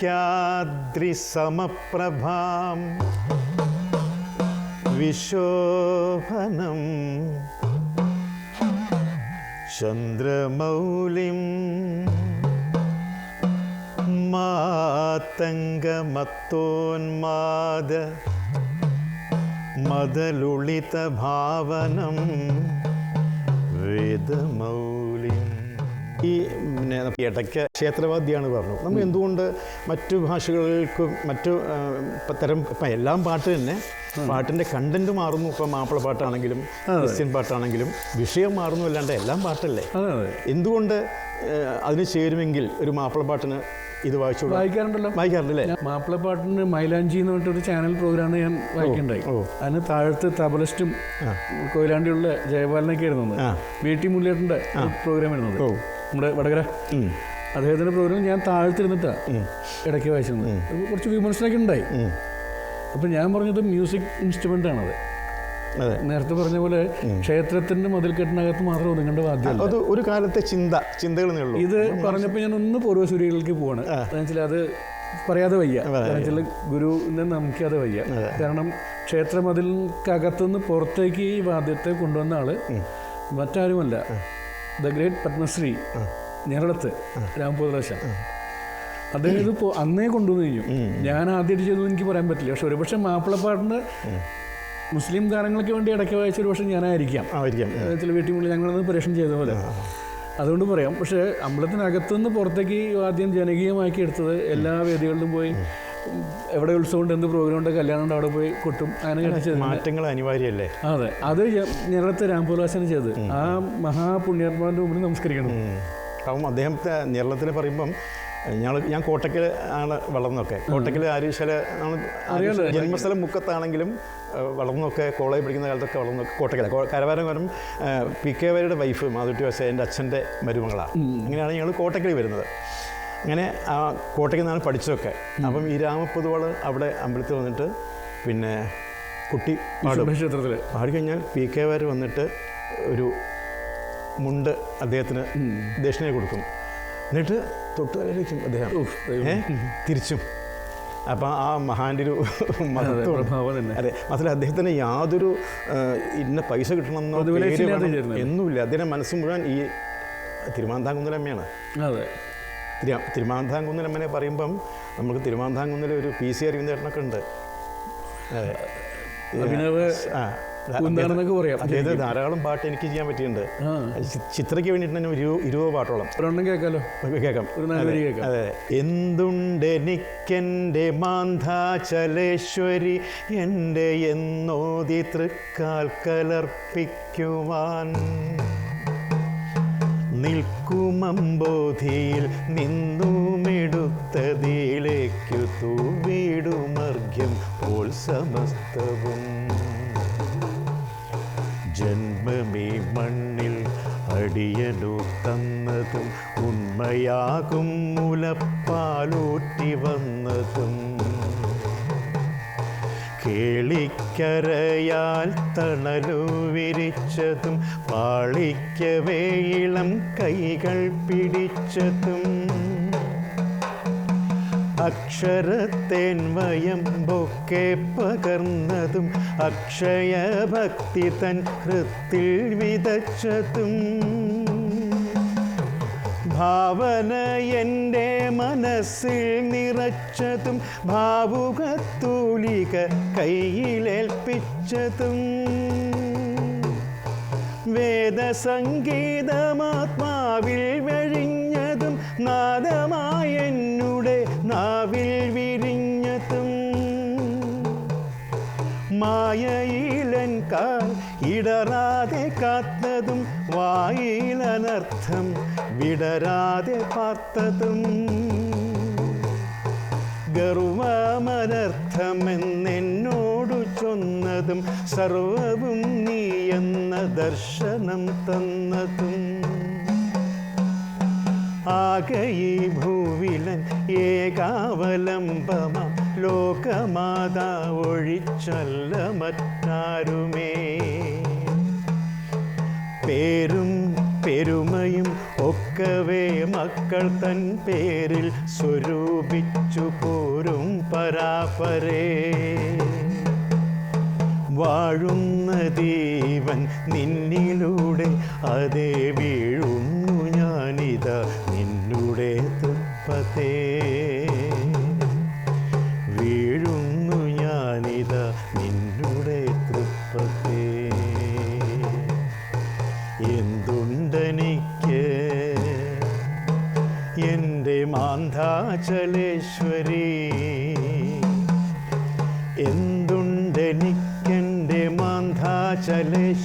മാണിക്യാദ്രിസമപ്രഭാം വിശോഭനം ചന്ദ്രമൗലിം മാതംഗമത്തോന്മാദ മദലുളിതഭാവനം വേദമൗലിം ഈ പിന്നെ ഇടയ്ക്ക് ക്ഷേത്രവാദ്യമാണ് പറഞ്ഞു. നമ്മൾ എന്തുകൊണ്ട് മറ്റു ഭാഷകൾക്കും മറ്റു തരം ഇപ്പം എല്ലാം പാട്ട് തന്നെ. പാട്ടിന്റെ കണ്ടന്റ് മാറുന്നു. ഇപ്പം മാപ്പിള പാട്ടാണെങ്കിലും ക്രിസ്ത്യൻ പാട്ടാണെങ്കിലും വിഷയം മാറുന്നു അല്ലാണ്ട് എല്ലാം പാട്ടല്ലേ? എന്തുകൊണ്ട് അതിന് ചേരുമെങ്കിൽ ഒരു മാപ്പിള പാട്ടിന് ഇത് വായിച്ചു വായിക്കാറുണ്ടല്ലോ. വായിക്കാറുണ്ടല്ലേ? മാപ്പിള മാപ്പിളപ്പാട്ടിന് മൈലാഞ്ചി എന്ന് പറഞ്ഞിട്ടൊരു ചാനൽ പ്രോഗ്രാം ഞാൻ വായിക്കണ്ടായി. അതിന് താഴത്ത് തബലിസ്റ്റും കൊയിലാണ്ടിയുള്ള ജയപാലനൊക്കെ ആയിരുന്നു ആ. വി ടി മുല്ലേട്ടന്റെ പ്രോഗ്രാം ഓ. നമ്മുടെ വടകര. അദ്ദേഹത്തിന്റെ അദ്ദേഹത്തിന്റെ പ്രോഗ്രാം ഞാൻ താഴ്ത്തിരുന്നിട്ടാണ് ഇടയ്ക്ക് വായിച്ചിരുന്നത്. കുറച്ച് വിമർശനമൊക്കെ ഉണ്ടായി. അപ്പൊ ഞാൻ പറഞ്ഞത് മ്യൂസിക് ഇൻസ്ട്രുമെന്റ് ആണത്. അതെ. നേരത്തെ പറഞ്ഞ പോലെ ക്ഷേത്രത്തിന്റെ മതിൽക്കെട്ടിനകത്ത് മാത്രം ഒതുങ്ങേണ്ട വാദ്യം അത് ഒരു കാലത്തെ ചിന്ത ചിന്തകൾ ഇത് പറഞ്ഞപ്പോൾ ഞാൻ ഒന്ന് പൂർവസൂര്യകളിലേക്ക് പോവാണ്. വെച്ചാൽ അത് പറയാതെ വയ്യ. വെച്ചാൽ ഗുരുവിനെ നമുക്കാതെ വയ്യ. കാരണം ക്ഷേത്രമതിൽക്കകത്തുനിന്ന് പുറത്തേക്ക് ഈ വാദ്യത്തെ കൊണ്ടുവന്ന ആൾ മറ്റാരുമല്ല. ദ ഗ്രേറ്റ് പത്മശ്രീ ഞരളത്ത് രാംപോദ്രാശ അദ്ദേഹം ഇത് അന്നേ കൊണ്ടുവന്നു കഴിഞ്ഞു. ഞാൻ ആദ്യമായിട്ട് ചെയ്തു എനിക്ക് പറയാൻ പറ്റില്ല. പക്ഷെ ഒരുപക്ഷെ മാപ്പിളപ്പാട്ടിന് മുസ്ലിം ഗാനങ്ങൾക്ക് വേണ്ടി ഇടയ്ക്ക് വായിച്ച ഒരു പക്ഷേ ഞാനായിരിക്കാം. ചില വീട്ടിൽ ഞങ്ങളൊന്ന് പരീക്ഷണം ചെയ്ത പോലെ. അതുകൊണ്ട് പറയാം. പക്ഷേ അമ്പലത്തിനകത്തുനിന്ന് പുറത്തേക്ക് ആദ്യം ജനകീയമാക്കി എടുത്തത് എല്ലാ വേദികളിലും പോയി എവിടെ ഉത്സവം ഉണ്ട് എന്ത് പ്രോഗ്രാം ഉണ്ട് കല്യാണം ഉണ്ട് അവിടെ പോയി കൊട്ടും അങ്ങനെ കളിച്ചത് മാറ്റങ്ങൾ അനിവാര്യല്ലേ അതെ. അത് ഞങ്ങളത്തെ രാംപുലാസന ചെയ്ത് ആ മഹാപുണ്യാത്മാവിന്റെ മുമ്പിൽ നമസ്കരിക്കണം. അപ്പം അദ്ദേഹത്തെ കേരളത്തിൽ പറയുമ്പം ഞങ്ങൾ ഞാൻ കോട്ടക്കൽ ആണ് വളർന്നൊക്കെ ആണ് അറിയാലോ. ജന്മസ്ഥലം മുക്കത്താണെങ്കിലും വളർന്നൊക്കെ കോളേജ് പഠിക്കുന്ന കാലത്തൊക്കെ വളർന്നൊക്കെ കോട്ടക്കല. കരവാരം വരും പി കെ വരുടെ വൈഫ് മാധുട്ടി വസ എന്റെ അച്ഛന്റെ മരുമകളാണ് അങ്ങനെയാണ് ഞങ്ങൾ കോട്ടക്കൽ വരുന്നത്. അങ്ങനെ ആ കോട്ടയ്ക്ക് നിന്നാണ് പഠിച്ചതൊക്കെ. അപ്പം ഈ രാമപ്പൊതുവാൾ അവിടെ അമ്പലത്തിൽ വന്നിട്ട് പിന്നെ കുട്ടി പാടും. ക്ഷേത്രത്തിൽ പാടിക്കഴിഞ്ഞാൽ പി കെ വാര് വന്നിട്ട് ഒരു മുണ്ട് അദ്ദേഹത്തിന് ദക്ഷിണയെ കൊടുക്കും. എന്നിട്ട് തൊട്ട് തൊട്ടുതലയിലേക്കും അദ്ദേഹം. തിരിച്ചും. അപ്പം ആ മഹാന്റെ ഒരു അതെ മാത്രമല്ല അദ്ദേഹത്തിന് യാതൊരു ഇന്ന പൈസ കിട്ടണമെന്നോ എന്നോ. എന്നുമില്ല. അദ്ദേഹം മനസ്സ് മുഴുവൻ ഈ തിരുമാന്താംകുന്നലമ്മയാണ് അതെ. തിരു തിരുമാന്താംകുന്നലമ്മനെ പറയുമ്പം നമുക്ക് തിരുമാന്താംകുന്നിൽ ഒരു പി സി അരവിന്ദേട്ടനൊക്കെ ഉണ്ട്. അതായത് ധാരാളം പാട്ട് എനിക്ക് ചെയ്യാൻ പറ്റിയിട്ടുണ്ട്. ചിത്രയ്ക്ക് വേണ്ടിയിട്ട് തന്നെ ഒരു ഇരുപത് പാട്ടോളം. ഒരെണ്ണം കേൾക്കാലോ? കേൾക്കാം. ഒരു നാല് എനിക്കെന്റെ കേൾക്കാം. അതെ. എന്തുണ്ടെനിക്കെന്റെ മാന്ധാചലേശ്വരി എന്റെ എന്നോതി തൃക്കാൽ കലർപ്പിക്കുവാൻ. നിൽക്കുമമ്പോധിയിൽ നിന്നുമെടുത്തതിലേക്കു തൂവിടുമർഘ്യം പോൽ സമസ്തവും. ജന്മമേ മണ്ണിൽ അടിയനു തന്നതും ഉണ്മയാകും മുലപ്പാലൂറ്റി വന്നതും. കേളിക്കരയാൽ തണലു വിരിച്ചതും പാളിക്കവേ ഇളം കൈകൾ പിടിച്ചതും. അക്ഷരത്തേൻവയം ബൊക്കെ പകർന്നതും അക്ഷയഭക്തി തൻ ഹൃത്തിൽ വിതച്ചതും. ഭാവന എന്റെ മനസ്സിൽ നിറച്ചതും ഭാവുകത്തൂലിക കയ്യിലേൽപ്പിച്ചതും. വേദസംഗീതമാത്മാവിൽ വെഴിഞ്ഞതും നാദമായെന്നുടെ നാവിൽ വിരിഞ്ഞതും. മായയിലൻ കാൽ ഇടറാതെ കാത്തതും വായിലനർത്ഥം വിടരാതെ പാർത്തതും ഗർവമനർത്ഥമെന്നെന്നോടു ചൊന്നതും സർവവും നീ എന്ന ദർശനം തന്നതും. ആകെ ഈ ഭൂവിലൻ ഏകാവലംബമ ലോകമാതാ ഒഴിച്ചല്ല മറ്റാരുമേ. പേരും പെരുമയും ഒക്കവേ മക്കൾ തൻ പേരിൽ സ്വരൂപിച്ചു പോരും പരാപരേ. വാഴുന്ന ദൈവൻ നിന്നിലൂടെ അതേ വീഴുന്നു ഞാനിതാ.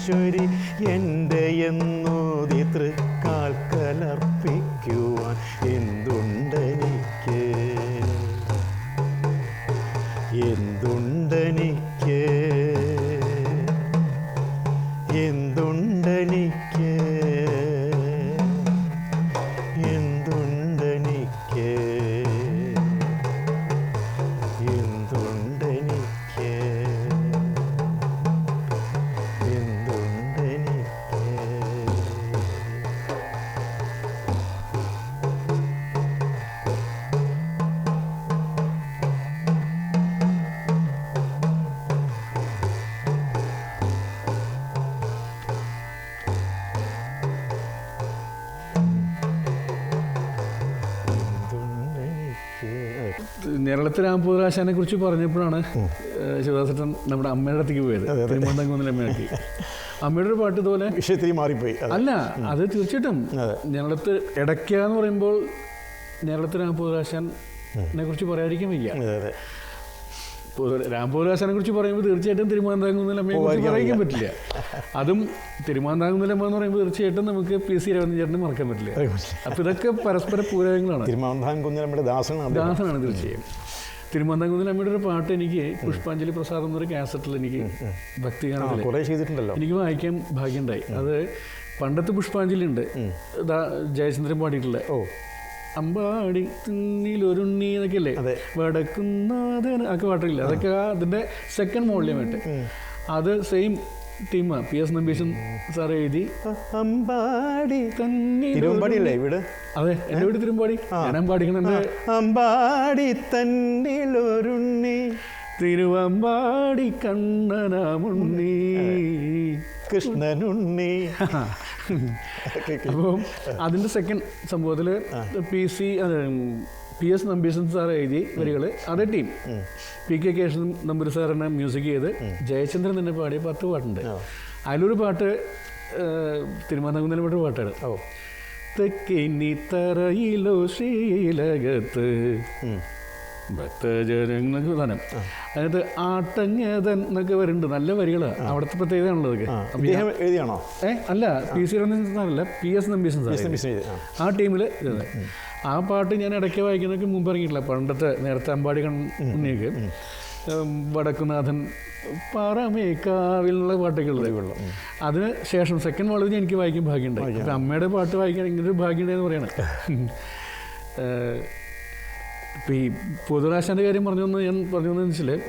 മാന്ധാചലേശ്വരി എന്റെ എന്നോ തൃക്കാൽ രാംപൂരാശാനെ കുറിച്ച് പറഞ്ഞപ്പോഴാണ് ശിവദാസട്ടൻ നമ്മുടെ അമ്മയുടെ അടുത്തേക്ക് പോയത്. തിരുവനന്തപുരം അമ്മയാക്കി അമ്മയുടെ ഒരു പാട്ട് ഇതുപോലെ വിഷയത്തിൽ മാറിപ്പോയി. അല്ല അത് തീർച്ചയായിട്ടും ഞങ്ങളടുത്ത് ഇടയ്ക്ക എന്ന് പറയുമ്പോൾ ഞങ്ങളടുത്ത് രാംപൂരാശാനെ കുറിച്ച് പറയാതിരിക്കാൻ വയ്യ അതെ. കുറിച്ച് പറയുമ്പോൾ തീർച്ചയായിട്ടും തിരുമാന്താകുന്നിലമ്മയെ കുറിച്ച് പറയാൻ പറ്റില്ല. അതും തിരുമാന്താകുന്നിലമ്മ എന്ന് പറയുമ്പോൾ തീർച്ചയായിട്ടും നമുക്ക് പി സി രവീന്ദ്രൻ ചേട്ടനെ മറക്കാൻ പറ്റില്ല. അപ്പൊ ഇതൊക്കെ പരസ്പര പൂരകങ്ങളാണ് തിരുമാന്താൻ കുഞ്ഞിലമ്മയുടെ ദാസനാണ് ദാസനാണ് തീർച്ചയായും. തിരുമാന്താകുന്നിലമ്മയുടെ ഒരു പാട്ട് എനിക്ക് പുഷ്പാഞ്ജലി പ്രസാദ് എന്നൊരു കാസറ്റിൽ എനിക്ക് കുറേ ചെയ്തിട്ടുണ്ടല്ലോ. എനിക്ക് വായിക്കാൻ ഭാഗ്യമുണ്ടായി. അത് പണ്ടത്തെ പുഷ്പാഞ്ജലി ഉണ്ട്. ജയചന്ദ്രൻ പാടിയിട്ടുള്ള ഓ. അമ്പാടി തിന്നിലൊരുണ്ണി എന്നൊക്കെ അല്ലേ. വടക്കുന്നാഥൻ ഒക്കെ പാട്ടില്ല? അതൊക്കെ ആ അതിന്റെ സെക്കൻഡ് മോളിലുമായിട്ട് അത് സെയിം ടീമാ പി എസ് നമ്പീശൻ സാർ എഴുതി. അമ്പാടി തന്നിൽ തിരുവമ്പാടിയല്ലേ വീട്? അതെ എന്റെ വീട് തിരുമ്പാടി ഞാൻ പാടിക്കണ അമ്പാടി തന്നിലൊരുണ്ണി. തിരുവമ്പാടി കണ്ണനാമുണ്ണി. കൃഷ്ണനുണ്ണി. അപ്പം അതിന്റെ സെക്കൻഡ് സംഭവത്തിൽ P C P S Nambeesan sir എഴുതി വരികൾ അതേ team P K Keshavan Namboori സാറിനെ മ്യൂസിക് ചെയ്ത് ജയചന്ദ്രൻ തന്നെ പാടിയ പത്ത് പാട്ടുണ്ട്. അതിലൊരു പാട്ട് തിരുമാനകുന്നതിലെ പാട്ടാണ്. ഓ തെക്കിനി തറയിലോ ശ്രീലകത്ത് ഭക്തജനങ്ങൾക്ക് പ്രധാനം അതായത് ആട്ടങ്ങതൻ എന്നൊക്കെ വരുന്നുണ്ട് നല്ല വരികളാണ് അവിടുത്തെ പ്രത്യേകതയാണല്ലോ ഇദ്ദേഹം എഴുതിയാണോ? ഏ? അല്ല പി സി രവീന്ദ്രൻ സാറല്ല? പി എസ് നമ്പീസൻ സാർ ആ. ടീമിൽ ആ പാട്ട് ഞാൻ ഇടയ്ക്ക് വായിക്കുന്നതൊക്കെ മുമ്പ് ഇറങ്ങിയിട്ടില്ല. പണ്ടത്തെ നേരത്തെ അമ്പാടി കണ്ണിയൊക്കെ വടക്കുനാഥൻ പാറമേക്കാവിൽ എന്നുള്ള പാട്ടൊക്കെ ഉള്ളത് അതിന് ശേഷം സെക്കൻഡ് വളരെ എനിക്ക് വായിക്കാൻ ഭാഗ്യമുണ്ടായി അമ്മയുടെ പാട്ട് വായിക്കാൻ ഇങ്ങനൊരു ഭാഗ്യമുണ്ടെന്ന് പറയണം. ഇപ്പം ഈ പൊതുരാശാന്റെ കാര്യം പറഞ്ഞു വന്ന് ഞാൻ പറഞ്ഞു വന്നതെന്ന് വെച്ചാൽ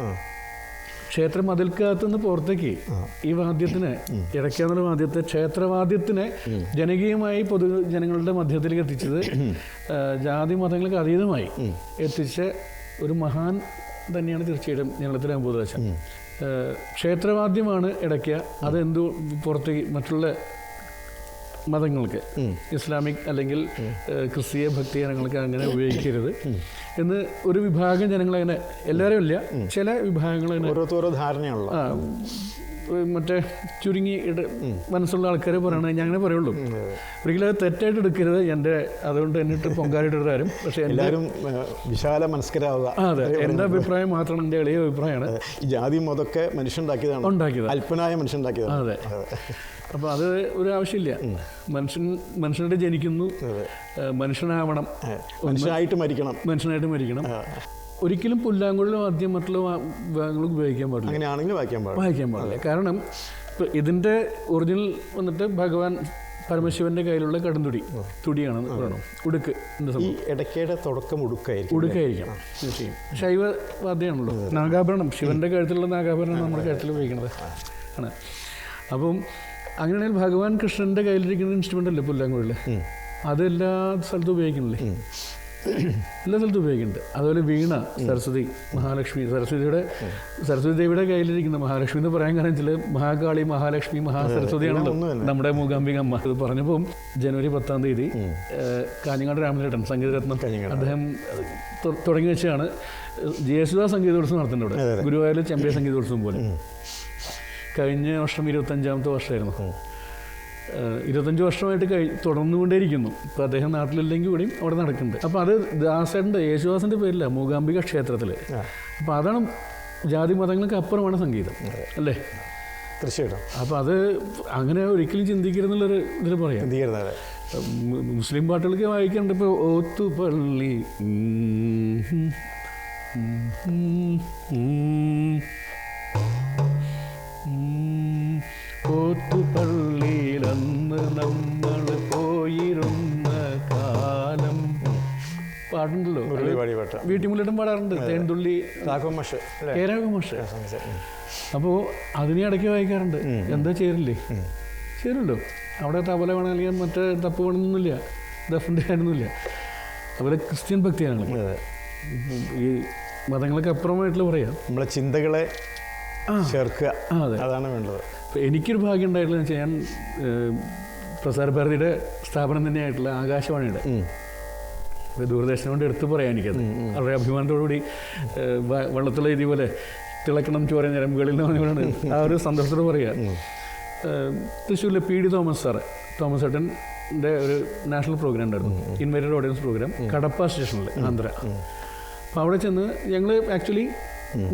ക്ഷേത്ര മതിൽക്കകത്ത് നിന്ന് പുറത്തേക്ക് ഈ വാദ്യത്തിന് ഇടയ്ക്കാന്നുള്ള വാദ്യത്തെ ക്ഷേത്രവാദ്യത്തിനെ ജനകീയമായി പൊതു ജനങ്ങളുടെ മധ്യത്തിലേക്ക് എത്തിച്ചത് ജാതി മതങ്ങൾക്ക് അതീതമായി എത്തിച്ച ഒരു മഹാൻ തന്നെയാണ് തീർച്ചയായിട്ടും ഞങ്ങളുടെ അമ്പൂതാശ ക്ഷേത്രവാദ്യമാണ് ഇടയ്ക്ക അതെന്തു പുറത്തേക്ക് മറ്റുള്ള മതങ്ങൾക്ക് ഇസ്ലാമിക് അല്ലെങ്കിൽ ക്രിസ്തീയ ഭക്തി ജനങ്ങൾക്ക് അങ്ങനെ ഉപയോഗിക്കരുത്. എന്ന് ഒരു വിഭാഗം ജനങ്ങളങ്ങനെ എല്ലാവരും ഇല്ല. ചില വിഭാഗങ്ങൾ ധാരണയുള്ള മറ്റേ ചുരുങ്ങി ഇട മനസ്സുള്ള ആൾക്കാരെ പറയണത് ഞാൻ അങ്ങനെ പറയുള്ളൂ. ഒരിക്കലും അത് തെറ്റായിട്ട് എടുക്കരുത്. എന്റെ അതുകൊണ്ട് എന്നിട്ട് പൊങ്കാലിട്ടാരും പക്ഷേ എന്റെ എല്ലാവരും വിശാല മനസ്കരാവുക. അതെ. എന്റെ അഭിപ്രായം മാത്രമാണ് എന്റെ എളിയ അഭിപ്രായമാണ്. ജാതി മതൊക്കെ മനുഷ്യണ്ടാക്കിയതാണ് ഉണ്ടാക്കിയത് അല്പനായ മനുഷ്യണ്ടാക്കിയതാണ് അതെ. അപ്പോൾ അത് ഒരു ആവശ്യമില്ല. മനുഷ്യൻ മനുഷ്യനായിട്ട് ജനിക്കുന്നു. മനുഷ്യനാവണം. മനുഷ്യനായിട്ട് മരിക്കണം. മനുഷ്യനായിട്ട് മരിക്കണം. ഒരിക്കലും പുല്ലാങ്കുഴലും ആദ്യം മറ്റുള്ള ഭാഗങ്ങളും ഉപയോഗിക്കാൻ പാടില്ല. അങ്ങനെയാണെങ്കിൽ വായിക്കാൻ പാടില്ല. വായിക്കാൻ പാടില്ല. കാരണം ഇപ്പൊ ഇതിന്റെ ഒറിജിനൽ വന്നിട്ട് ഭഗവാൻ പരമശിവന്റെ കയ്യിലുള്ള കടന്തുടി തുടിയാണ് പറയണം ഉടുക്ക് ഈ ഇടയ്ക്കയുടെ തുടക്കം ഉടുക്കായിരിക്കും ഉടുക്കായിരിക്കണം തീർച്ചയായും. ശൈവ വാദ്യമാണല്ലോ നാഗാഭരണം. ശിവന്റെ കഴുത്തിലുള്ള നാഗാഭരണം നമ്മുടെ കഴുത്തിൽ ഉപയോഗിക്കുന്നത്. ആണ്. അപ്പം അങ്ങനെയാണെങ്കിൽ ഭഗവാൻ കൃഷ്ണന്റെ കയ്യിലിരിക്കുന്ന ഇൻസ്ട്രുമെന്റ് അല്ലേ പുല്ലാങ്കുഴൽ അതെല്ലാ സ്ഥലത്തും ഉപയോഗിക്കുന്നില്ലേ? എല്ലാ സ്ഥലത്തും ഉപയോഗിക്കുന്നുണ്ട്. അതുപോലെ വീണ സരസ്വതി മഹാലക്ഷ്മി സരസ്വതിയുടെ സരസ്വതി ദേവിയുടെ കയ്യിലിരിക്കുന്ന മഹാലക്ഷ്മി എന്ന് പറയാൻ കാരണം ചില മഹാകാളി മഹാലക്ഷ്മി മഹാസരസ്വതിയാണല്ലോ. നമ്മുടെ മൂകാംബിക അമ്മ. അത് പറഞ്ഞപ്പോൾ ജനുവരി പത്താം തീയതി കാഞ്ഞങ്ങാട് രാമചേട്ടൻ സംഗീതരത്നം അദ്ദേഹം തുടങ്ങി വെച്ചാണ് ജയസുദാ സംഗീതോത്സവം നടത്തുന്നുണ്ട് ഇവിടെ. ഗുരുവായൂർ ചെമ്പൈ സംഗീതോത്സവം പോലെ. കഴിഞ്ഞ വർഷം ഇരുപത്തഞ്ചാമത്തെ വർഷമായിരുന്നു. ഇരുപത്തഞ്ച് വർഷമായിട്ട് കഴി തുടർന്നുകൊണ്ടേയിരിക്കുന്നു. ഇപ്പോൾ അദ്ദേഹം നാട്ടിലില്ലെങ്കിൽ കൂടിയും അവിടെ നടക്കുന്നുണ്ട്. അപ്പോൾ അത് ദാസേട്ടന്റെ യേശുദാസിന്റെ പേരില്ല മൂകാംബിക ക്ഷേത്രത്തിൽ അപ്പോൾ അതാണ് ജാതി മതങ്ങൾക്ക് അപ്പുറമാണ് സംഗീതം അല്ലേ? തീർച്ചയായിട്ടും. അപ്പോൾ അത് അങ്ങനെ ഒരിക്കലും ചിന്തിക്കരുതെന്നുള്ളൊരു ഇതിൽ പറയാം. ചിന്തിക്കരുത് മുസ്ലിം പാട്ടുകളൊക്കെ വായിക്കാറുണ്ട്. ഇപ്പോൾ ഓത്തുപള്ളി ഉം, ഉം. ഓത്തുപള്ളിയിലന്ന് നമ്മൾ പോയിരുന്ന കാലം. പാടുണ്ടല്ലോ. വീട്ടിൽ പാടി പാട്ട്. വീട്ടിമുള്ളിടം പാടാറുണ്ട്. തേൻതുള്ളി അപ്പോ. അപ്പോൾ അതിനെ ഇടയ്ക്ക് വായിക്കാറുണ്ട്. എന്താ ചേരില്ലേ? ചേരുമല്ലോ അവിടെ തബല വേണമെങ്കിൽ മറ്റേ തപ്പ് വേണമെന്നൊന്നുമില്ല. ദഫിന്റെ കാര്യമൊന്നുമില്ല. അതുപോലെ ക്രിസ്ത്യൻ ഭക്തിയാണ്. ഈ മതങ്ങൾക്ക് അപ്പുറമായിട്ടുള്ള പറയാം. നമ്മളെ ചിന്തകളെ ചേർക്കുക അതെ. അതാണ് വേണ്ടത്. എനിക്കൊരു ഭാഗ്യം ഉണ്ടായിട്ടുള്ള വെച്ചാൽ ഞാൻ പ്രസാരഭാരതിയുടെ സ്ഥാപനം തന്നെയായിട്ടുള്ള ആകാശവാണിയുടെ. ദൂരദർശനം കൊണ്ട് എടുത്തു പറയാം എനിക്കത്. വളരെ അഭിമാനത്തോടുകൂടി വള്ളത്തിലെ ഇതുപോലെ തിളക്കണം ചോര ഞരമ്പുകളിൽ എന്ന് പറഞ്ഞുകൊണ്ടാണ് ആ ഒരു സന്തോഷത്തോട് പറയുക തൃശ്ശൂരിലെ P D Thomas sir Thomas ഏട്ടന്റെ ഒരു നാഷണൽ പ്രോഗ്രാം ഉണ്ടായിരുന്നു. ഇൻവൈറ്റഡ് ഓഡിയൻസ് പ്രോഗ്രാം കടപ്പ സ്റ്റേഷനിൽ ആന്ധ്ര. അപ്പോൾ അവിടെ ചെന്ന് ഞങ്ങൾ ആക്ച്വലി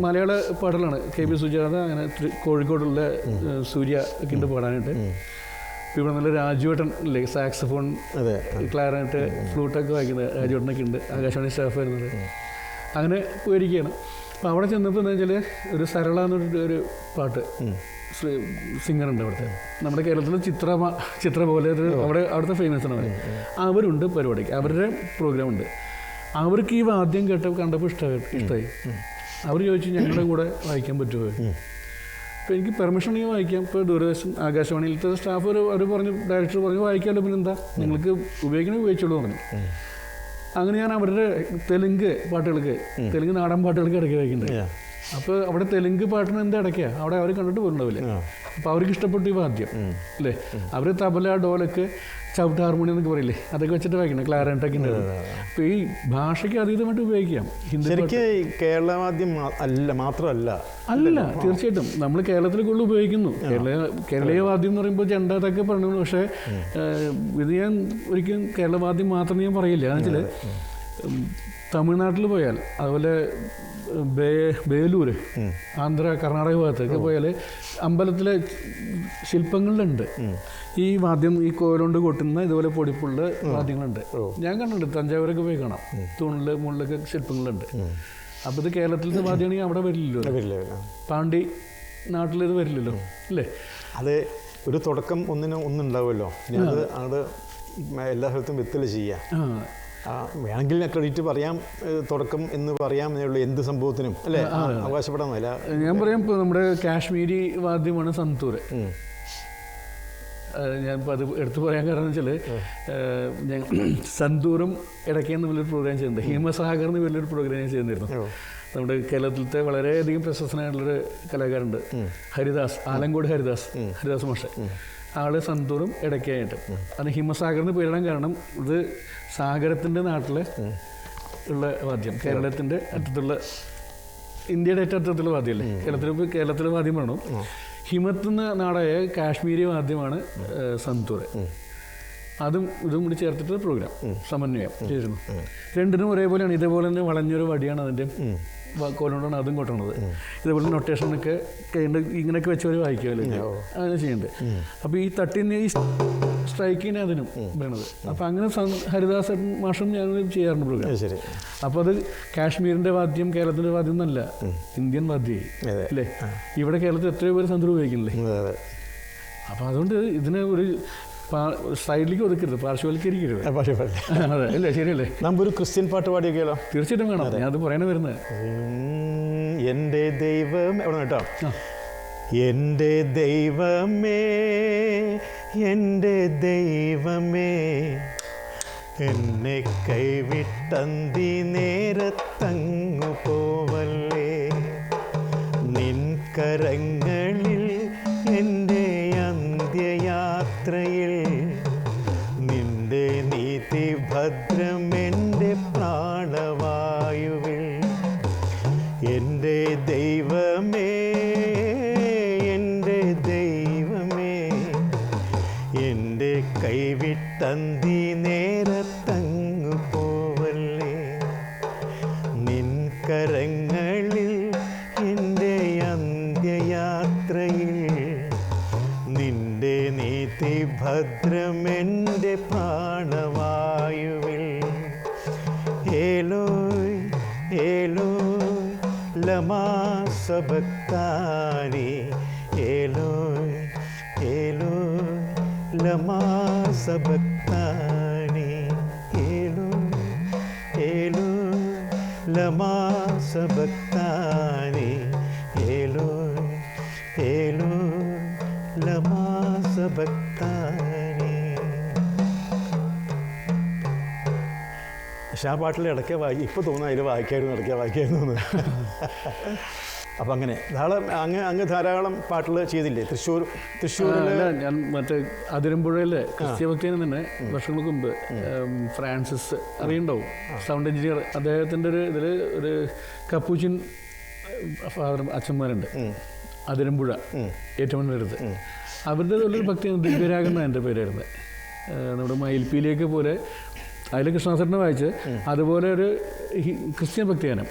മലയാള പാടലാണ്. കെ പി സുജാത അങ്ങനെ കോഴിക്കോടുള്ള സൂര്യ ഒക്കെ ഉണ്ട് പാടാനായിട്ട്. ഇവിടെ നല്ല രാജുവേട്ടൻ ഇല്ലേ? സാക്സഫോൺ ക്ലാരനറ്റ് ഫ്ലൂട്ടൊക്കെ വായിക്കുന്നത് രാജുവേട്ടനൊക്കെ ഉണ്ട്. ആകാശവാണി സ്റ്റാഫ് വരുന്നത് അങ്ങനെ പോയിരിക്കുകയാണ്. അപ്പം അവിടെ ചെന്നപ്പോൾ എന്താ വെച്ചാൽ ഒരു സരള എന്നൊരു ഒരു പാട്ട് സിംഗർ ഉണ്ട് അവിടുത്തെ. നമ്മുടെ കേരളത്തിൽ ചിത്ര ചിത്ര പോലെ അവിടെ അവിടുത്തെ ഫേമസ് ആണ് അവർ അവരുണ്ട് പരിപാടിക്ക്. അവരുടെ പ്രോഗ്രാം ഉണ്ട്. അവർക്ക് ഈ വാദ്യം കേട്ടപ്പോൾ കണ്ടപ്പോൾ ഇഷ്ടമായി ഇഷ്ടമായി. അവർ ചോദിച്ചു ഞങ്ങളുടെ കൂടെ വായിക്കാൻ പറ്റുമോ? അപ്പോൾ എനിക്ക് പെർമിഷൻ ഉണ്ടെങ്കിൽ വായിക്കാം. ഇപ്പോൾ ദൂരദർശൻ ആകാശവാണിയിലത്തെ സ്റ്റാഫ് ഒരു അവർ പറഞ്ഞു ഡയറക്ടർ പറഞ്ഞു വായിക്കാമല്ലോ പിന്നെ എന്താ നിങ്ങൾക്ക് ഉപയോഗിക്കണേ ഉപയോഗിച്ചോളൂ പറഞ്ഞു. അങ്ങനെ ഞാൻ അവരുടെ തെലുങ്ക് പാട്ടുകൾക്ക് തെലുങ്ക് നാടൻ പാട്ടുകൾക്ക് ഇടയ്ക്ക് വായിക്കുന്നുണ്ട്. അപ്പോൾ അവിടെ തെലുങ്ക് പാട്ടിന് എന്താ ഇടയ്ക്കുക അവിടെ അവർ കണ്ടിട്ട് പോയിട്ടുണ്ടാവില്ലേ? അപ്പോൾ അവർക്ക് ഇഷ്ടപ്പെട്ടു ഈ വാദ്യം അല്ലേ? അവർ തബല ഡോലക്ക് ചവിട്ട് ഹാർമോണിയം എന്നൊക്കെ പറയില്ലേ? അതൊക്കെ വെച്ചിട്ട് വായിക്കണം ക്ലാരന്റൊക്കെ അപ്പോൾ ഈ ഭാഷയ്ക്ക് അതീതമായിട്ട് ഉപയോഗിക്കാം. ഹിന്ദി കേരളവാദ്യം മാ- അല്ല മാത്രമല്ല. അല്ല തീർച്ചയായിട്ടും. നമ്മൾ കേരളത്തിൽ കൂടുതൽ ഉപയോഗിക്കുന്നു. കേരളീയ കേരളീയ വാദ്യം എന്ന് പറയുമ്പോൾ ചെണ്ട അതൊക്കെ പറഞ്ഞു. പക്ഷേ ഇത് ഞാൻ ഒരിക്കലും കേരള വാദ്യം മാത്രം ഞാൻ പറയില്ല. കാരണം വെച്ചാൽ തമിഴ്നാട്ടിൽ പോയാൽ അതുപോലെ ബേ ബേലൂര് ആന്ധ്ര കർണാടക ഭാഗത്തേക്ക് പോയാൽ അമ്പലത്തിലെ ശില്പങ്ങളിലുണ്ട്. ഈ വാദ്യം ഈ കോലുകൊണ്ട് കൊട്ടുന്ന ഇതുപോലെ പൊടിപ്പുള്ള വാദ്യങ്ങളുണ്ട്. ഞാൻ കണ്ടിട്ടുണ്ട് തഞ്ചാവൂരൊക്കെ പോയി കാണാം. തൂണിൽ മുകളിലൊക്കെ ശില്പങ്ങളുണ്ട്. അപ്പോൾ ഇത് കേരളത്തിലത്തെ വാദ്യമാണെങ്കിൽ അവിടെ വരില്ലല്ലോ? വരില്ല വരില്ല. പാണ്ടി നാട്ടിൽ ഇത് വരില്ലല്ലോ? അല്ലേ അത് ഒരു തുടക്കം ഒന്നിനും ഒന്നുണ്ടാവുമല്ലോ. ഞാനത് അത് എല്ലാ സ്ഥലത്തും വിത്തൽ ചെയ്യാം. വേണമെങ്കിൽ ക്രെഡിറ്റ് പറയാം തുടക്കം എന്ന് പറയാം എന്നുള്ള എന്ത് സംഭവത്തിനും അല്ലേ? അവകാശപ്പെടാമെന്നല്ല ഞാൻ പറയാം നമ്മുടെ കാശ്മീരി വാദ്യമാണ് സന്തൂർ. ഉം. ഞാൻ അത് എടുത്തു പറയാൻ കാരണം വെച്ചാൽ ഞാൻ സന്തൂറും ഇടയ്ക്കെന്ന് വലിയൊരു പ്രോഗ്രാം ചെയ്യുന്നുണ്ട്. ഹിമസാഗർ എന്ന് വലിയൊരു പ്രോഗ്രാം ഞാൻ ചെയ്യുന്നിരുന്നു. നമ്മുടെ കേരളത്തിലത്തെ വളരെയധികം പ്രശസ്തനായിട്ടുള്ളൊരു കലാകാരുണ്ട് ഹരിദാസ് ആലങ്കോട് ഹരിദാസ് ഹരിദാസ് മാഷ്. ആൾ സന്തൂറും ഇടയ്ക്കായിട്ട്. അത് ഹിമസാഗർ എന്ന് പേരിടാൻ കാരണം ഇത് സാഗരത്തിന്റെ നാട്ടിൽ ഉള്ള വാദ്യം. കേരളത്തിന്റെ അറ്റത്തുള്ള ഇന്ത്യയുടെ ഏറ്റവും അറ്റത്തുള്ള വാദ്യമല്ലേ? കേരളത്തിൽ കേരളത്തിലെ വാദ്യം വേണം? ഹിമത്തുന്ന നാടായ കാശ്മീരി വാദ്യമാണ് സന്തൂർ അതും ഇതും കൂടി ചേർത്തിട്ട് പ്രോഗ്രാം സമന്വയം. ചെയ്തിരുന്നു രണ്ടിനും ഒരേപോലെയാണ്. ഇതേപോലെ തന്നെ വളഞ്ഞൊരു വടിയാണ് അതിന്റെ കോലുകൊണ്ടാണ് അതും കൊട്ടണത്. ഇതേപോലെ നൊട്ടേഷനൊക്കെ ഇങ്ങനെയൊക്കെ വെച്ച് അവർ വായിക്കുമല്ലോ അങ്ങനെ ചെയ്യുന്നുണ്ട്. അപ്പോൾ ഈ തട്ടിന് ഈ സ്ട്രൈക്കിന് അതിനും വേണത് അപ്പം അങ്ങനെ ഹരിദാസ മാഷും ഞാൻ ചെയ്യാറുണ്ട് പ്രോഗ്രാം ശരി. അപ്പോൾ അത് കാശ്മീരിന്റെ വാദ്യം കേരളത്തിന്റെ വാദ്യം എന്നല്ല. ഇന്ത്യൻ വാദ്യമായി അല്ലേ? ഇവിടെ കേരളത്തിൽ എത്രയോ പേര് സന്തൂർ ഉപയോഗിക്കുന്നില്ലേ? അപ്പോൾ അതുകൊണ്ട് ഇതിനെ ഒരു സൈഡിലേക്ക് ഒതുക്കരുത് പാർശ്വവൽക്കരിക്കരുത്. അതെ അല്ലേ ശരിയല്ലേ? നമുക്കൊരു ക്രിസ്ത്യൻ പാട്ട് പാടിയൊക്കെയല്ലോ. തീർച്ചയായിട്ടും വേണം. ഞാൻ അത് പറയണ വരുന്നത്. എന്റെ ദൈവം എവിടെ കേട്ടോ. എന്റെ ദൈവമേ എന്റെ ദൈവമേ എന്നെ കൈവിട്ടന്തി നേരത്തങ്ങു லமா சபக்தானி ஏலோ ஏலோ லமா சபக்தானி ஏலோ ஏலோ லமா சபக்தானி ஏலோ ஏலோ லமா சபக்தானி പക്ഷെ ആ പാട്ടിൽ ഇടയ്ക്ക് വായി ഇപ്പോൾ തോന്നുന്നു അതിൽ വായിക്കായിരുന്നു ഇടയ്ക്ക് വായിക്കായിരുന്നു അപ്പം അങ്ങനെ. ധാരാളം അങ്ങ് അങ്ങ് ധാരാളം പാട്ടുകൾ ചെയ്തില്ലേ? തൃശ്ശൂർ തൃശ്ശൂരിൽ ഞാൻ മറ്റേ അതിരമ്പുഴയിൽ ക്രിസ്ത്യഭക്തിന് തന്നെ വർഷങ്ങൾക്ക് മുമ്പ് ഫ്രാൻസിസ് അറിയണ്ടാവും. Sound engineer. അദ്ദേഹത്തിന്റെ ഒരു ഇതിൽ ഒരു കപ്പൂച്ചിൻ ഫാദർ അച്ഛന്മാരുണ്ട്. അതിരമ്പുഴ ഏറ്റവും അടുത്ത് അവരുടെ ഒരു ഭക്തിയാണ് ദിവ്യരാഗം എന്നാണ് എന്റെ പേരായിരുന്നു. നമ്മുടെ മയിൽപ്പിയിലേക്ക് പോലെ അതിൽ കൃഷ്ണാസറിനെ വായിച്ച് അതുപോലെ ഒരു ക്രിസ്ത്യൻ ഭക്തിഗാനം.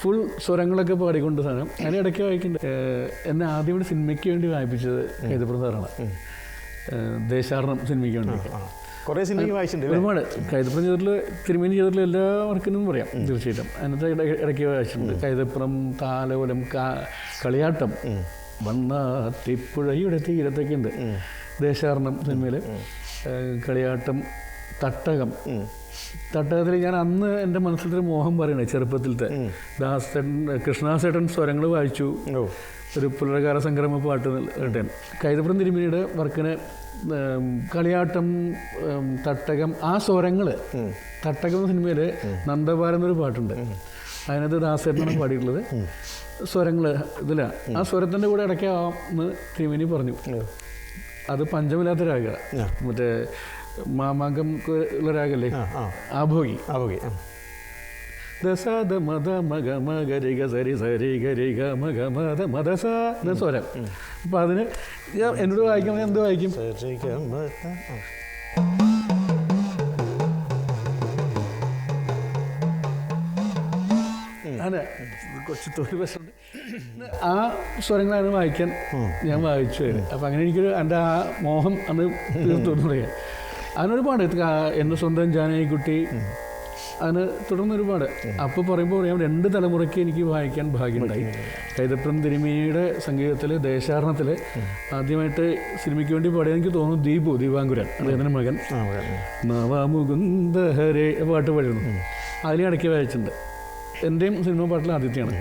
ഫുൾ സ്വരങ്ങളൊക്കെ പാടിക്കൊണ്ട് സാധനം. അതിന് ഇടയ്ക്ക് വായിക്കുന്നുണ്ട്. എന്നെ ആദ്യമായിട്ട് സിനിമയ്ക്ക് വേണ്ടി വായിപ്പിച്ചത് കൈതപ്രസാറാണ് ദേശാടനം സിനിമയ്ക്ക് വേണ്ടി. കുറേ സിനിമ വായിച്ചിട്ടുണ്ട് ഒരുപാട്. കൈതപ്പുറം ചെയ്തിട്ടുള്ള തിരുമേനി ചെയ്തിട്ടുള്ള എല്ലാ വർക്കിനും പറയാം തീർച്ചയായിട്ടും. അതിനകത്ത് ഇട- ഇടയ്ക്ക് വായിച്ചിട്ടുണ്ട്. കൈതപ്പുറം താലോലം കളിയാട്ടം വണ്ണാത്തിപ്പുഴയുടെ തീരത്തൊക്കെ ഉണ്ട് ദേശാടനം സിനിമയിൽ കളിയാട്ടം തട്ടകം. തട്ടകത്തിൽ ഞാൻ അന്ന് എന്റെ മനസ്സിലൊരു മോഹം പറയണേ ചെറുപ്പത്തിലത്തെ. ദാസൻ കൃഷ്ണദാസേട്ടൻ സ്വരങ്ങൾ വായിച്ചു. ഒരു പുലർകാല സംക്രമ പാട്ട് കേട്ടേൻ കൈതപ്പുറം തിരുമിനിയുടെ വർക്കിന് കളിയാട്ടം തട്ടകം ആ സ്വരങ്ങൾ തട്ടകം സിനിമയിൽ നന്ദപാരം എന്നൊരു പാട്ടുണ്ട്. അതിനകത്ത് ദാസേട്ടനാണ് പാടിയിട്ടുള്ളത്. സ്വരങ്ങൾ ഇതില. ആ സ്വരത്തിന്റെ കൂടെ ഇടയ്ക്കാവാം എന്ന് തിരുമിനി പറഞ്ഞു. അത് പഞ്ചമില്ലാത്ത രാഗ. മറ്റേ മാമാങ്കം ഉള്ള രാഗല്ലേ ആ ആ. ആഭോഗി. ദസാദ മദ മഗ മഗ രി ഗ സരി സരി ഗ മഗ മദ മദസ സ്വരം അപ്പം അതിന് ഞാൻ എന്നോട് വായിക്കാൻ പറഞ്ഞാൽ എന്ത് വായിക്കും? അതെ. കുറച്ച് തൊഴിൽ പ്രശ്നമുണ്ട് ആ സ്വരങ്ങളാണ് വായിക്കാൻ ഞാൻ വായിച്ചു വരും അപ്പം അങ്ങനെ എനിക്കൊരു എന്റെ ആ മോഹം അന്ന് തീർത്തു എന്ന് പറയാം ഒരുപാട് എന്റെ സ്വന്തം ജാനകിക്കുട്ടി. അതിന് തുടർന്ന് ഒരുപാട് അപ്പോൾ പറയുമ്പോൾ പറയാം രണ്ട് തലമുറയ്ക്ക് എനിക്ക് വായിക്കാൻ ഭാഗ്യമുണ്ടായി. കൈതപ്രം തിരുമേനിയുടെ സംഗീതത്തിൽ ദേശാടനത്തിൽ ആദ്യമായിട്ട് സിനിമയ്ക്ക് വേണ്ടി പാടിയത് എനിക്ക് തോന്നുന്നു ദീപു ദീപാങ്കുരൻ അദ്ദേഹത്തിന്റെ മകൻ. നവമുകുന്ദ ഹരേ പാട്ട് പാടിയിരുന്നു. അതിൽ ഇടയ്ക്ക് വായിച്ചിട്ടുണ്ട്. എന്റെയും സിനിമ പാട്ടിൽ ആദ്യത്തെയാണ്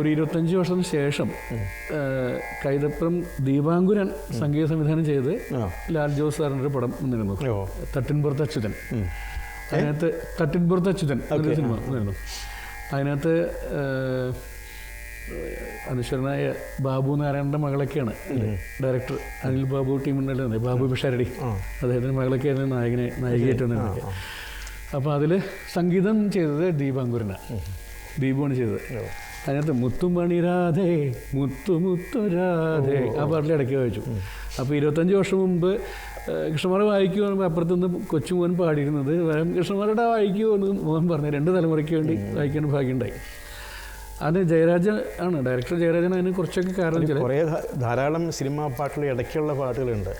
ഒരു ഇരുപത്തഞ്ച് വർഷത്തിന് ശേഷം കൈതപ്പുറം ദീപാങ്കുരൻ സംഗീത സംവിധാനം ചെയ്ത് ലാൽ ജോസ് സാറിന്റെ ഒരു പടം വന്നിരുന്നു. തട്ടിൻപുറത്ത് അച്യുതൻ. അതിനകത്ത് തട്ടിൻപുറത്ത് അച്യുതൻ സിനിമ വന്നിരുന്നു. അതിനകത്ത് അനുശ്വരനായ ബാബു നാരായണന്റെ മകളൊക്കെയാണ് ഡയറക്ടർ. അനിൽ ബാബു ടീമിന്റെ ബാബു പിഷാരടി അദ്ദേഹത്തിന്റെ മകളൊക്കെയായിരുന്നു നായകനെ നായികയായിട്ട് വന്നിരുന്നത്. അപ്പോൾ അതിൽ സംഗീതം ചെയ്തത് ദീപാങ്കുരനാണ്. ദീപുവാണ് ചെയ്തത്. അതിനകത്ത് മുത്തും പണിരാതെ മുത്തു മുത്തു രാധേ. ആ പാട്ടിൽ ഇടയ്ക്ക് വായിച്ചു അപ്പോൾ ഇരുപത്തഞ്ച് വർഷം മുമ്പ് കൃഷ്ണമാർ വായിക്കുമോ എന്ന് അപ്പുറത്തുനിന്ന് കൊച്ചുമോൻ പാടിയിരുന്നത്. വരം കൃഷ്ണമാരുടെ വായിക്കുമോ എന്ന് മോഹൻ പറഞ്ഞു രണ്ട് തലമുറയ്ക്ക് വേണ്ടി വായിക്കാൻ ഭാഗ്യമുണ്ടായി അത് ജയരാജൻ ആണ്. ഡയറക്ടർ ജയരാജൻ അതിന് കുറച്ചൊക്കെ കാരണം കുറേ ധാരാളം സിനിമാ പാട്ടുകൾ ഇടയ്ക്കുള്ള പാട്ടുകളുണ്ട്.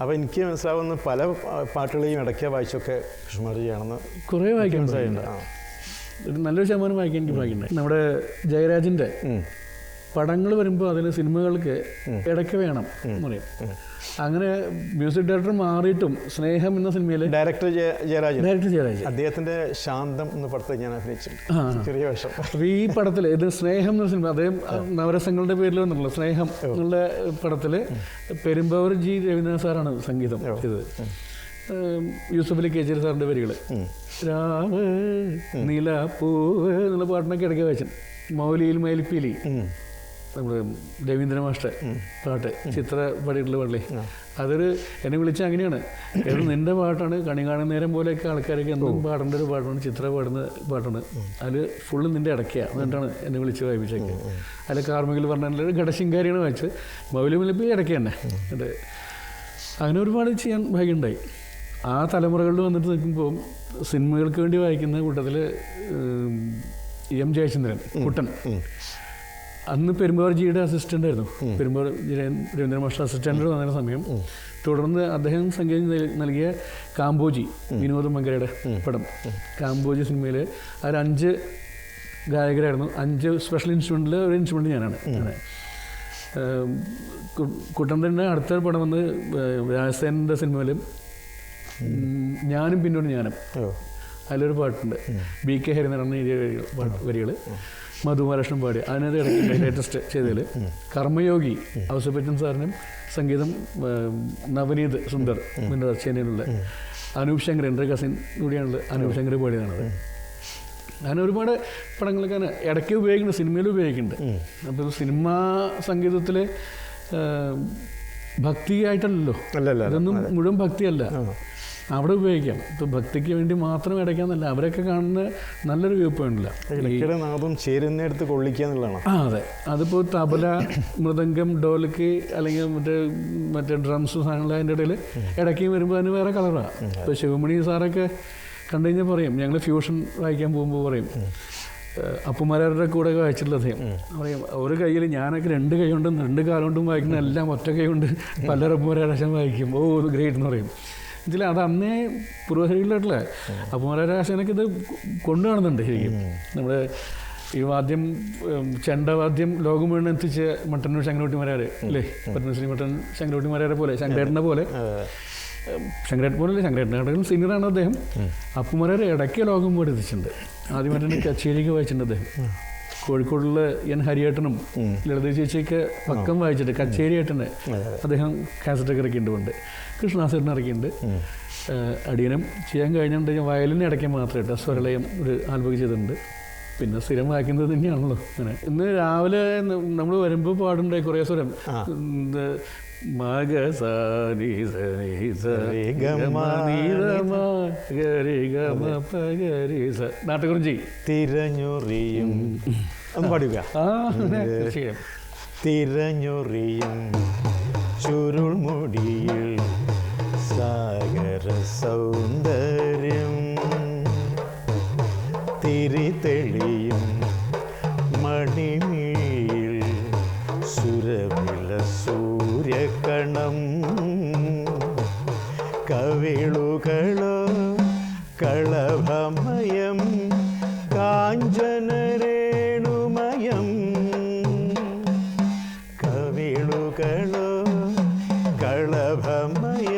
അപ്പോൾ എനിക്ക് മനസ്സിലാവുന്ന പല പാട്ടുകളെയും ഇടയ്ക്ക് വായിച്ചൊക്കെ കൃഷ്ണമാർ ചെയ്യണമെന്ന് കുറേ വായിക്കാൻ മനസ്സിലായിട്ടുണ്ട്. ആ. ഒരു നല്ലൊരു ശതമാനം വായിക്കാൻ എനിക്ക് ഭാഗ്യമുണ്ടായി നമ്മുടെ ജയരാജന്റെ പടങ്ങൾ വരുമ്പോൾ അതിൽ സിനിമകൾക്ക് ഇടയ്ക്ക് വേണം എന്ന് പറയും. അങ്ങനെ മ്യൂസിക് ഡയറക്ടർ മാറിയിട്ടും സ്നേഹം എന്ന സിനിമയിൽ ഡയറക്ടർ ജയരാജ് ഡയറക്ടർ ജയരാജ് അദ്ദേഹത്തിന്റെ ശാന്തം എന്ന പടത്തെ ഞാൻ അഭിനയിച്ചിട്ടുണ്ട്. ചെറിയ വേഷം. അപ്പോൾ ഈ പടത്തിൽ ഇത് സ്നേഹം എന്ന സിനിമ അദ്ദേഹം നവരസങ്ങളുടെ പേരിൽ വന്നിട്ടുള്ള സ്നേഹം എന്നുള്ള പടത്തിൽ പെരുമ്പാവൂർ ജി രവീന്ദ്രനാഥ് സാറാണ് സംഗീതം ചെയ്തത്. യൂസഫ് അലി കേച്ചേരി സാറിന്റെ വരികൾ. രാവ് നിലപ്പൂവ് എന്നുള്ള പാട്ടിനൊക്കെ ഇടയ്ക്ക് വായിച്ചു മൗലിയിൽ മയിൽപ്പീലി. നമ്മുടെ രവീന്ദ്ര മാഷ്ട പാട്ട് ചിത്ര പാടിയിട്ടുള്ള പള്ളി അതൊരു എന്നെ വിളിച്ച അങ്ങനെയാണ്. കാരണം നിന്റെ പാട്ടാണ്? കണി കാണുന്ന നേരം പോലെയൊക്കെ ആൾക്കാരൊക്കെ എന്തും പാടേണ്ട ഒരു പാട്ടാണ് ചിത്ര പാടുന്ന പാട്ടാണ്. അതിൽ ഫുള്ള് നിന്റെ ഇടയ്ക്കുക എന്നിട്ടാണ് എന്നെ വിളിച്ച് വായിപ്പിച്ചൊക്കെ. അതിൽ കാർമികൽ പറഞ്ഞ ഘടശിങ്കാരിയാണ് വായിച്ച് മൗലിമലിപ്പി ഇടയ്ക്ക് തന്നെ. അങ്ങനെ ഒരുപാട് ചെയ്യാൻ ഭാഗ്യമുണ്ടായി ആ തലമുറകളിൽ വന്നിട്ട് നിൽക്കുമ്പോൾ സിനിമകൾക്ക് വേണ്ടി വായിക്കുന്ന കൂട്ടത്തിൽ എം ജയചന്ദ്രൻ കുട്ടൻ. അന്ന് പെരുമ്പാവൂർജിയുടെ അസിസ്റ്റന്റ് ആയിരുന്നു. പെരുമ്പാവൂർ രവീന്ദ്ര മാഷ്ടർ അസിസ്റ്റന്റ് വന്ന സമയം. തുടർന്ന് അദ്ദേഹം സംഗീതം നൽ- നൽകിയ കാമ്പോജി വിനോദ് മങ്കരയുടെ പടം. കാമ്പോജി സിനിമയിൽ അതിൽ അഞ്ച് ഗായകരായിരുന്നു. അഞ്ച് സ്പെഷ്യൽ ഇൻസ്ട്രുമെന്റിൽ ഒരു ഇൻസ്ട്രുമെന്റ് ഞാനാണ്. കുട്ടൻ തന്നെ അടുത്ത പടം വന്ന് രാജസേനന്റെ സിനിമയിൽ ഞാനും പിന്നോട് ഞാനും. അതിലൊരു പാട്ടുണ്ട്. ബി കെ ഹരിനാരായണൻ എഴുതിയ വരികൾ പാട്ട് വരികൾ മധുമഹാലക്ഷ്മൻ പാടി. അതിനകത്ത് ഇടയ്ക്ക് ലേറ്റസ്റ്റ് ചെയ്തതിൽ കർമ്മയോഗി ഔസപ്പച്ചൻ സാറിനും സംഗീതം നവനീത് സുന്ദർ പിന്നെ ചെന്നൈയിലുള്ള അനൂപ് ശങ്കർ എന്റെ കസിൻ കൂടിയാണുള്ളത്. അനൂപ് ശങ്കർ പാടിയതാണത്. അങ്ങനെ ഒരുപാട് പടങ്ങളൊക്കെ അങ്ങനെ ഇടയ്ക്ക് ഉപയോഗിക്കുന്നുണ്ട് സിനിമയിൽ ഉപയോഗിക്കുന്നുണ്ട്. അപ്പോൾ സിനിമാ സംഗീതത്തിൽ ഭക്തിയായിട്ടല്ലല്ലോ? അല്ലല്ല ഇതൊന്നും മുഴുവൻ ഭക്തിയല്ല. അവിടെ ഉപയോഗിക്കാം. ഇപ്പോൾ ഭക്തിക്ക് വേണ്ടി മാത്രം ഇടയ്ക്കാന്നല്ല അവരൊക്കെ കാണുന്ന നല്ലൊരു വ്യൂ പോയിന്റില്ല നാദം ചേരുന്നിടത്ത് കൊള്ളിക്കുക എന്നുള്ളതാണ്. ആ അതെ. അതിപ്പോൾ തബല മൃദംഗം ഡോലക്ക് അല്ലെങ്കിൽ മറ്റേ മറ്റേ ഡ്രംസ് സാധനങ്ങൾ അതിന്റെ ഇടയിൽ ഇടയ്ക്ക് വരുമ്പോൾ അതിന് വേറെ കളറാണ് ഇപ്പോൾ ശിവമണി സാറൊക്കെ കണ്ടു കഴിഞ്ഞാൽ പറയും ഞങ്ങൾ ഫ്യൂഷൻ വായിക്കാൻ പോകുമ്പോൾ പറയും. അപ്പുമാരുടെ കൂടെ ഒക്കെ വായിച്ചിട്ടുള്ള അദ്ദേഹം പറയും ഒരു കയ്യിൽ ഞാനൊക്കെ രണ്ട് കൈ കൊണ്ടും രണ്ട് കാലുകൊണ്ടും വായിക്കുന്ന എല്ലാം ഒറ്റ കൈ കൊണ്ട് പല അപ്പുമാരാശം വായിക്കും. ഓ ഗ്രേറ്റ് എന്ന് പറയും. ഇതിൽ അത് അന്നേ പൂർവശരീരത്തിലെ അപ്പുമാരാശനൊക്കെ ഇത് കൊണ്ടു കാണുന്നുണ്ട് ശരിക്കും നമ്മുടെ ഈ വാദ്യം ചെണ്ടവാദ്യം ലോകം മുഴുവൻ എത്തിച്ച മട്ടന്നൂർ ശങ്കരകുട്ടിമാരാര് അല്ലേ? പത്മശ്രീ മട്ടൻ ശങ്കരകുട്ടിമാരാരെ പോലെ ശങ്കരേട്ടനെ പോലെ. ശങ്കരേട്ടൻ പോലെ ശങ്കരേട്ടനാണെങ്കിലും സീനിയറാണ് അദ്ദേഹം. അപ്പുമാരാർ ഇടയ്ക്ക് ലോകം മുഴുവൻ എത്തിച്ചിട്ടുണ്ട്. ആദ്യമായിട്ട് തന്നെ കച്ചേരിക്ക് വായിച്ചിട്ടുണ്ട് അദ്ദേഹം. കോഴിക്കോടുള്ള എൻ ഹരിയേട്ടനും ലളിത ചേച്ചിയൊക്കെ പക്കം വായിച്ചിട്ട് കച്ചേരി ആയിട്ടുണ്ട് അദ്ദേഹം കാസറ്റൊക്കെ ഇറക്കിയിട്ടുണ്ട്. പണ്ട് കൃഷ്ണാസേട്ടൻ ഇറക്കിയിട്ടുണ്ട് അടിയനം ചെയ്യാൻ കഴിഞ്ഞിട്ടുണ്ടെങ്കിൽ വയലിനെ ഇടയ്ക്ക് മാത്രമായിട്ട് സ്വരലയം ഒരു ആൽബം ചെയ്തിട്ടുണ്ട്. പിന്നെ സ്ഥിരം വായിക്കുന്നത് തന്നെയാണല്ലോ അങ്ങനെ. ഇന്ന് രാവിലെ നമ്മൾ വരുമ്പോൾ പാടുണ്ടായി കുറേ സ്വരം. സാരി നാട്ടുകുറിഞ്ചി. തിരഞ്ഞുറിയും. പാടുക ആ തീർച്ചയായും. തിരഞ്ഞുറിയും. ചുരുൾമുടിയിൽ സാഗര സൗന്ദര്യം തിരിതെളിയും മണിമീൽ സുരവില സൂര്യകണം. കവിളുകളോ കളഭമയം കാഞ്ചനരേണുമയം. കവിളുകളോ കളഭമയം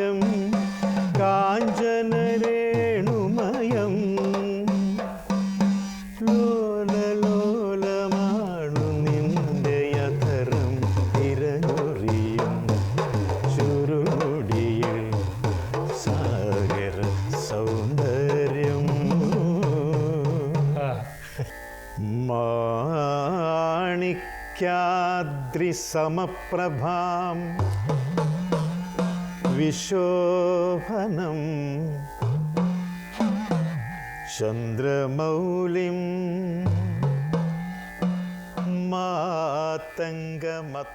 മാണിക്യാദ്രിസമപ്രഭാം വിശോഭനം. ചന്ദ്രമൗലിം. മാതംഗമത്തോന്മാദ